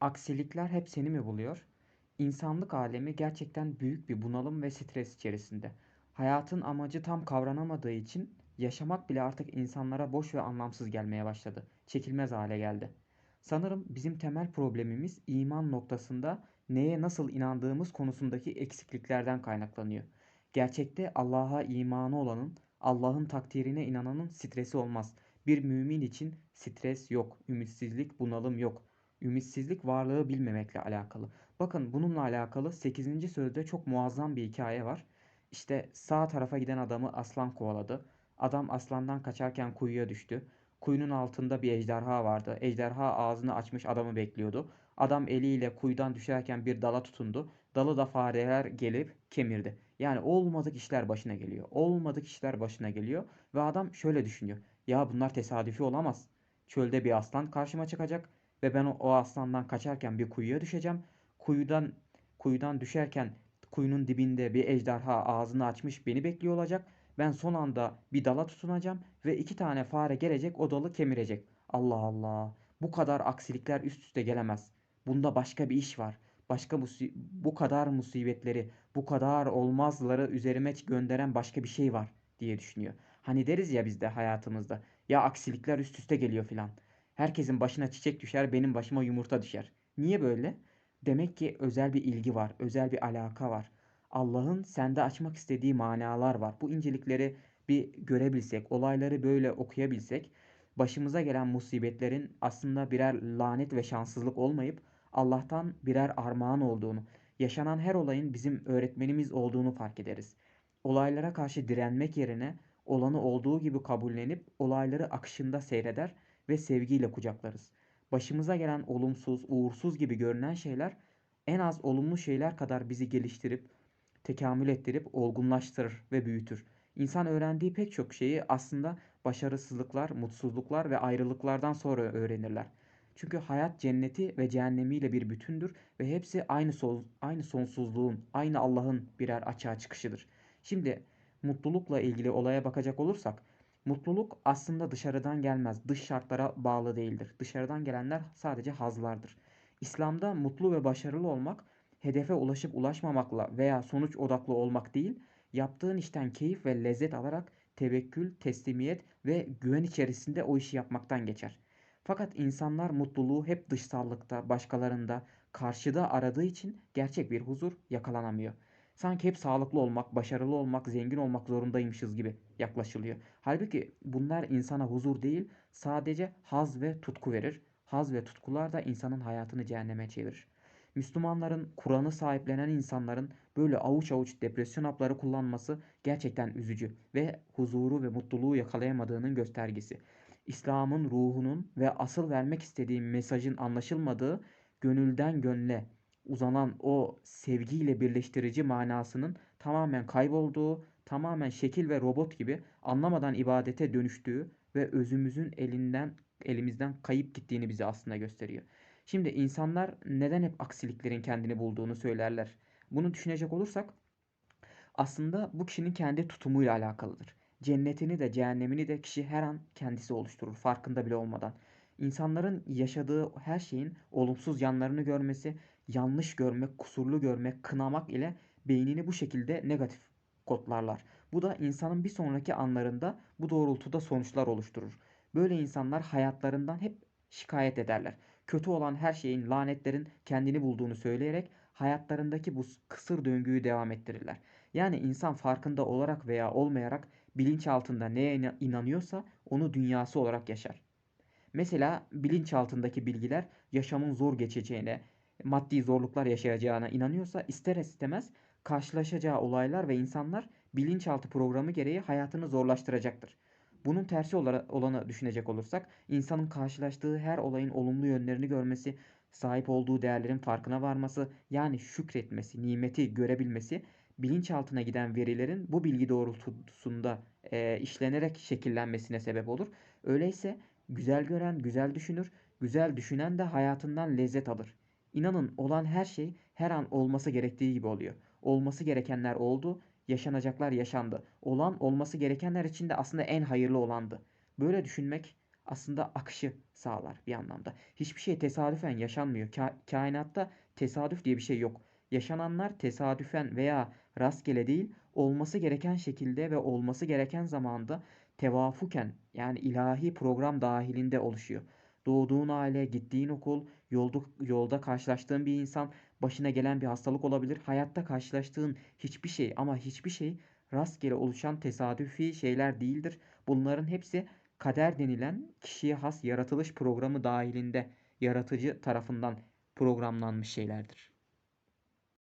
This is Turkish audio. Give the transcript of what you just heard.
Aksilikler hep seni mi buluyor? İnsanlık alemi gerçekten büyük bir bunalım ve stres içerisinde. Hayatın amacı tam kavranamadığı için yaşamak bile artık insanlara boş ve anlamsız gelmeye başladı. Çekilmez hale geldi. Sanırım bizim temel problemimiz iman noktasında neye nasıl inandığımız konusundaki eksikliklerden kaynaklanıyor. Gerçekte Allah'a imanı olanın, Allah'ın takdirine inananın stresi olmaz. Bir mümin için stres yok, ümitsizlik, bunalım yok. Ümitsizlik varlığı bilmemekle alakalı. Bakın bununla alakalı sekizinci sözde çok muazzam bir hikaye var. İşte sağ tarafa giden adamı aslan kovaladı. Adam aslandan kaçarken kuyuya düştü. Kuyunun altında bir ejderha vardı. Ejderha ağzını açmış adamı bekliyordu. Adam eliyle kuyudan düşerken bir dala tutundu. Dalı da fareler gelip kemirdi. Yani olmadık işler başına geliyor. Olmadık işler başına geliyor. Ve adam şöyle düşünüyor. Ya bunlar tesadüfi olamaz. Çölde bir aslan karşıma çıkacak ve ben o, aslandan kaçarken bir kuyuya düşeceğim. Kuyudan kuyudan düşerken kuyunun dibinde bir ejderha ağzını açmış beni bekliyor olacak. Ben son anda bir dala tutunacağım ve iki tane fare gelecek o dalı kemirecek. Allah Allah. Bu kadar aksilikler üst üste gelemez. Bunda başka bir iş var. Başka bu kadar musibetleri, bu kadar olmazları üzerime gönderen başka bir şey var diye düşünüyor. Hani deriz ya biz de hayatımızda. Ya aksilikler üst üste geliyor filan. Herkesin başına çiçek düşer, benim başıma yumurta düşer. Niye böyle? Demek ki özel bir ilgi var, özel bir alaka var. Allah'ın sende açmak istediği manalar var. Bu incelikleri bir görebilsek, olayları böyle okuyabilsek, başımıza gelen musibetlerin aslında birer lanet ve şanssızlık olmayıp Allah'tan birer armağan olduğunu, yaşanan her olayın bizim öğretmenimiz olduğunu fark ederiz. Olaylara karşı direnmek yerine olanı olduğu gibi kabullenip olayları akışında seyreder ve sevgiyle kucaklarız. Başımıza gelen olumsuz, uğursuz gibi görünen şeyler en az olumlu şeyler kadar bizi geliştirip, tekamül ettirip, olgunlaştırır ve büyütür. İnsan öğrendiği pek çok şeyi aslında başarısızlıklar, mutsuzluklar ve ayrılıklardan sonra öğrenirler. Çünkü hayat cenneti ve cehennemiyle bir bütündür ve hepsi aynı son, aynı sonsuzluğun, aynı Allah'ın birer açığa çıkışıdır. Şimdi mutlulukla ilgili olaya bakacak olursak, mutluluk aslında dışarıdan gelmez, dış şartlara bağlı değildir. Dışarıdan gelenler sadece hazlardır. İslam'da mutlu ve başarılı olmak, hedefe ulaşıp ulaşmamakla veya sonuç odaklı olmak değil, yaptığın işten keyif ve lezzet alarak tevekkül, teslimiyet ve güven içerisinde o işi yapmaktan geçer. Fakat insanlar mutluluğu hep dışsallıkta, başkalarında, karşıda aradığı için gerçek bir huzur yakalanamıyor. Sanki hep sağlıklı olmak, başarılı olmak, zengin olmak zorundaymışız gibi yaklaşılıyor. Halbuki bunlar insana huzur değil, sadece haz ve tutku verir. Haz ve tutkular da insanın hayatını cehenneme çevirir. Müslümanların, Kur'an'ı sahiplenen insanların böyle avuç avuç depresyon hapları kullanması gerçekten üzücü ve huzuru ve mutluluğu yakalayamadığının göstergesi. İslam'ın ruhunun ve asıl vermek istediği mesajın anlaşılmadığı, gönülden gönle uzanan o sevgiyle birleştirici manasının tamamen kaybolduğu, tamamen şekil ve robot gibi anlamadan ibadete dönüştüğü ve özümüzün elinden elimizden kayıp gittiğini bize aslında gösteriyor. Şimdi insanlar neden hep aksiliklerin kendini bulduğunu söylerler. Bunu düşünecek olursak aslında bu kişinin kendi tutumuyla alakalıdır. Cennetini de cehennemini de kişi her an kendisi oluşturur farkında bile olmadan. İnsanların yaşadığı her şeyin olumsuz yanlarını görmesi, yanlış görmek, kusurlu görmek, kınamak ile beynini bu şekilde negatif kodlarlar. Bu da insanın bir sonraki anlarında bu doğrultuda sonuçlar oluşturur. Böyle insanlar hayatlarından hep şikayet ederler. Kötü olan her şeyin, lanetlerin kendini bulduğunu söyleyerek hayatlarındaki bu kısır döngüyü devam ettirirler. Yani insan farkında olarak veya olmayarak bilinç altında neye inanıyorsa onu dünyası olarak yaşar. Mesela bilinç altındaki bilgiler yaşamın zor geçeceğine, maddi zorluklar yaşayacağına inanıyorsa ister istemez karşılaşacağı olaylar ve insanlar bilinçaltı programı gereği hayatını zorlaştıracaktır. Bunun tersi olanı düşünecek olursak insanın karşılaştığı her olayın olumlu yönlerini görmesi, sahip olduğu değerlerin farkına varması, yani şükretmesi, nimeti görebilmesi bilinçaltına giden verilerin bu bilgi doğrultusunda e, işlenerek şekillenmesine sebep olur. Öyleyse güzel gören güzel düşünür, güzel düşünen de hayatından lezzet alır. İnanın olan her şey her an olması gerektiği gibi oluyor. Olması gerekenler oldu, yaşanacaklar yaşandı. Olan olması gerekenler için de aslında en hayırlı olandı. Böyle düşünmek aslında akışı sağlar bir anlamda. Hiçbir şey tesadüfen yaşanmıyor. Ka- kainatta tesadüf diye bir şey yok. Yaşananlar tesadüfen veya rastgele değil, olması gereken şekilde ve olması gereken zamanda tevafuken yani ilahi program dahilinde oluşuyor. Doğduğun aile, gittiğin okul, yolda, yolda karşılaştığın bir insan, başına gelen bir hastalık olabilir. Hayatta karşılaştığın hiçbir şey ama hiçbir şey rastgele oluşan tesadüfi şeyler değildir. Bunların hepsi kader denilen kişiye has yaratılış programı dahilinde yaratıcı tarafından programlanmış şeylerdir.